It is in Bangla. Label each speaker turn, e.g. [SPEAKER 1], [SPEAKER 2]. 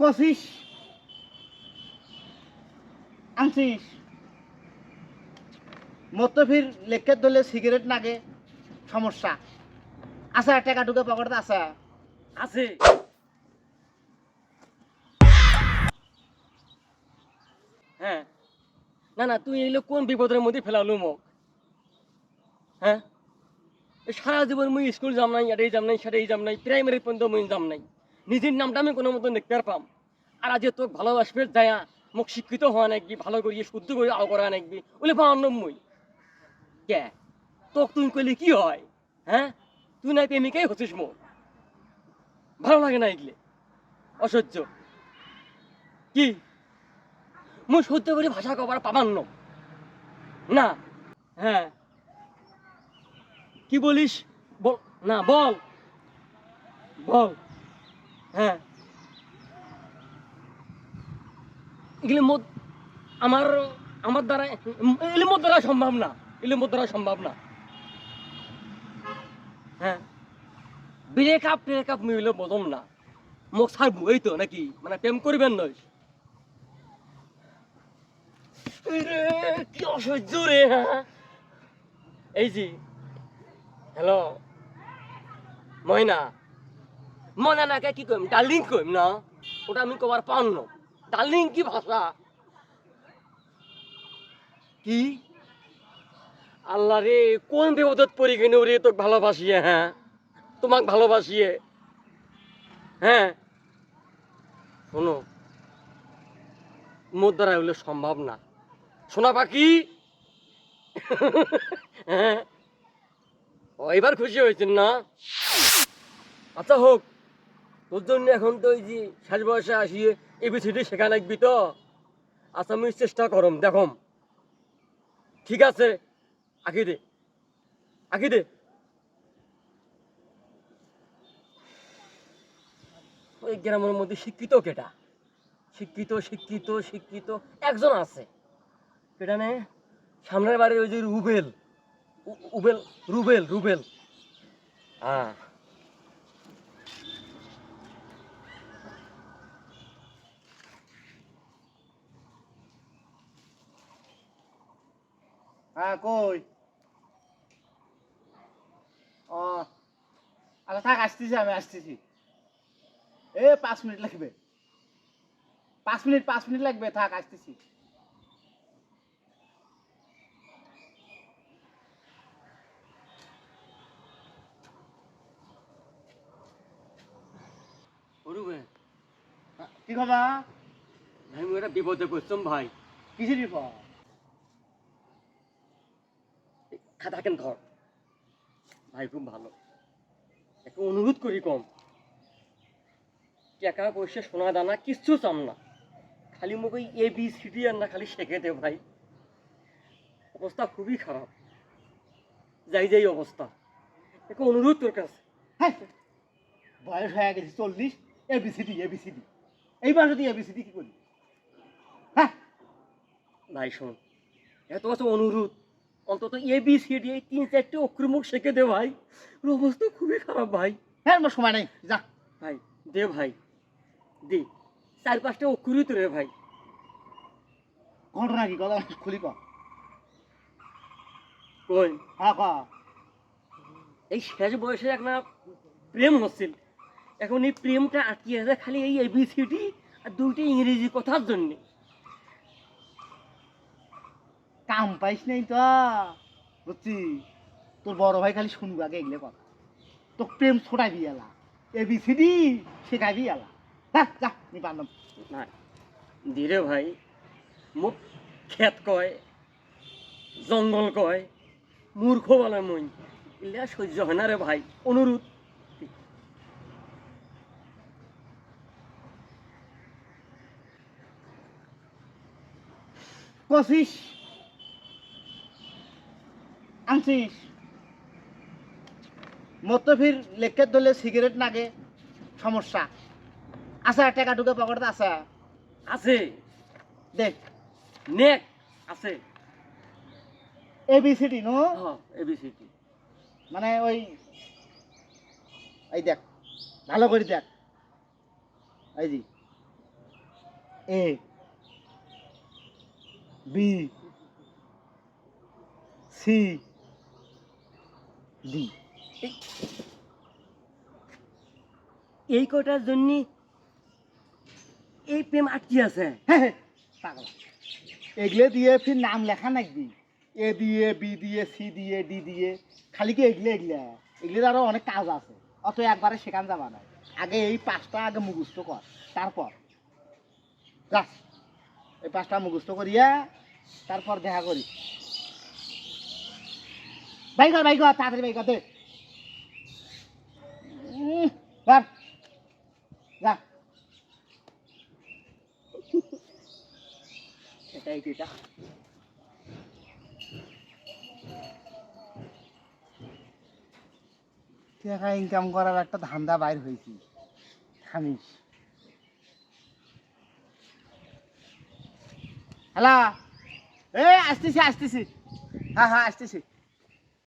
[SPEAKER 1] কষিস? আনছিস? মতো ফির লেখকে ধরলে সিগারেট নাগে। সমস্যা। আছে টাকা টুকে পকেটে আছে?
[SPEAKER 2] আছে। হ্যাঁ। না না, তুই এগুলো কোন বিপদের মধ্যে ফেলালো মোক? হ্যাঁ? সারা জীবন মুই স্কুল যাম নাই, এটাই যাম নাই, সেটাই যাম নাই প্রাইমারি পর্যন্ত মুই যাম নাই। নিজের নামটা আমি কোনো মতন দেখতে পাম। আর আজ তোকে ভালোবাসবে যায়া, মোক শিক্ষিত হওয়া নাকবি ভালো করিয়ে, শুদ্ধ করে আও করা ওলে পাওয়ার মুই। কে? তোক তুই কইলে কি হয়? হ্যাঁ? তুই নাই প্রেমিকাই হচ্ছিস মোর ভালো লাগে না এগুলো। অসহ্য। কি? মুই সহ্য করে ভাষা কবার পাবান্ন না। হ্যাঁ। কি বলিস? বল না, বল। বল। হ্যাঁ। এগুলি আমার আমার দ্বারা এগুলি দ্বারা সম্ভব না। এগুলি দ্বারা সম্ভব না। হ্যাঁ। ব্রেক আপ ব্রেক আপ মিলে বদম না। মোক ছাড়বো এই তো নাকি? মানে প্রেম করবেন নয়। কি অসহ্য রে এই যে হ্যালো ময়না ময়না নাকে কি কইম? ডার্লিং কইম না? ওটা আমি কবার পান না। ডার্লিং কি ভাষা? কি? আল্লাহ রে কোন বিপদত পড়ি কেন রে তোকে ভালোবাসিয়ে হ্যাঁ? তোমাক ভালোবাসিয়ে। হ্যাঁ? শোনো মোর দ্বারা এগুলো সম্ভব না। শোনা পাখি? হ্যাঁ? ও এবার খুশি হয়েছেন না? আচ্ছা হোক। জন্য এখন তো ওই যে শেষ বয়সে আসিয়ে এবিসিডি শেখা লাগবি তো। আচ্ছা আমি চেষ্টা করম, দেখম। ঠিক আছে, আঁকি দে আঁকি দে। ওই গ্রামের মধ্যে শিক্ষিত কেটা শিক্ষিত শিক্ষিত শিক্ষিত, একজন আছে। কেটা নে? সামনের বাড়ির ওই যে রুবেল উবেল, রুবেল রুবেল। হ্যাঁ
[SPEAKER 1] হ্যাঁ কই ও আচ্ছা থাক আসতেছি আমি আসতেছি এ পাঁচ মিনিট লাগবে পাঁচ মিনিট পাঁচ মিনিট লাগবে থাক আসতেছি কি খবর
[SPEAKER 2] ভাই একটা বিপদে পড়ছিলাম ভাই
[SPEAKER 1] কিসের বিপদ
[SPEAKER 2] এই খাতা কেন ধর ভাই খুব ভালো। একটু অনুরোধ করি কম। টাকা পয়সা সোনা দানা কিচ্ছু চাম না। খালি ওই এ বি সি ডি আর না খালি শেখে দে ভাই। অবস্থা খুবই খারাপ। যাই যাই অবস্থা। একটু অনুরোধ তোর কাছে।
[SPEAKER 1] হ্যাঁ বয়স হয়ে গেছে চল্লিশ। এবিসিডি ডি এইবার যদি এ বি সি ডি কি করি? হ্যাঁ।
[SPEAKER 2] ভাই শোন এত বছর অনুরোধ। অন্তত এ বি সি ডি এই তিন চারটে অক্ষর মুখ শেখে দে ভাই। ওর অবস্থা খুবই খারাপ ভাই।
[SPEAKER 1] হ্যাঁ আমার সময় নেই। যা।
[SPEAKER 2] ভাই দে ভাই। দে। চার পাঁচটা অক্ষরই তো রে ভাই।
[SPEAKER 1] ঘটনা কি কথা খুলি
[SPEAKER 2] কই?
[SPEAKER 1] হ্যাঁ ক।
[SPEAKER 2] এই শেষ বয়সে একটা প্রেম হচ্ছিল। এখন এই প্রেমটা আটকে আছে খালি এই এবিসিডি আর দুইটা ইংরেজি কথার জন্যে।
[SPEAKER 1] কাম পাইস নাই তো। বুঝছি তোর বড় ভাই খালি শুনব আগে এগুলো কথা। তো প্রেম ছোটাবি এলা, এবিসিডি শেখাবি এলা। যা যা নি পারলাম।
[SPEAKER 2] না, ধীরে ভাই মোক খেত কয়, জঙ্গল কয় মূর্খ বলে মই এগুলা সহ্য হয় না রে ভাই অনুরোধ
[SPEAKER 1] কষিস আনছিস মতো ফির লেখকে ধরলে সিগারেট নাগে। সমস্যা। আছে টাকা টুকে পকেটে আছে।
[SPEAKER 2] আছে।
[SPEAKER 1] দেখ।
[SPEAKER 2] নেক আছে।
[SPEAKER 1] ABCD no?
[SPEAKER 2] এবিসিডি
[SPEAKER 1] মানে ওই এই দেখ ভালো করে দেখ। এই জি এ বি সি
[SPEAKER 2] এই কটার জন্য এই প্রেম আটকি আছে।
[SPEAKER 1] পাগলা। এগুলো দিয়ে ফির নাম লেখা নাকবি এ দিয়ে বি দিয়ে সি দিয়ে ডি দিয়ে। খালি কি এগুলো এগুলো? এগুলো আরও অনেক কাজ আছে। অত একবারে সেখান যাবা না আগে এই পাঁচটা আগে মুখস্থ কর। তারপর। যা এই পাঁচটা মুখস্থ করিয়া তারপর দেখা করি বাই কর বাই কর তাড়াতাড়ি বাই কর দে। যা
[SPEAKER 2] এটাই এটা?
[SPEAKER 1] টাকা ইনকাম করার একটা ধান্দা বাইর হয়েছি। থামিস। হ্যালো? এ আসতেছি আসতেছি। হ্যাঁ হ্যাঁ আসতেছি।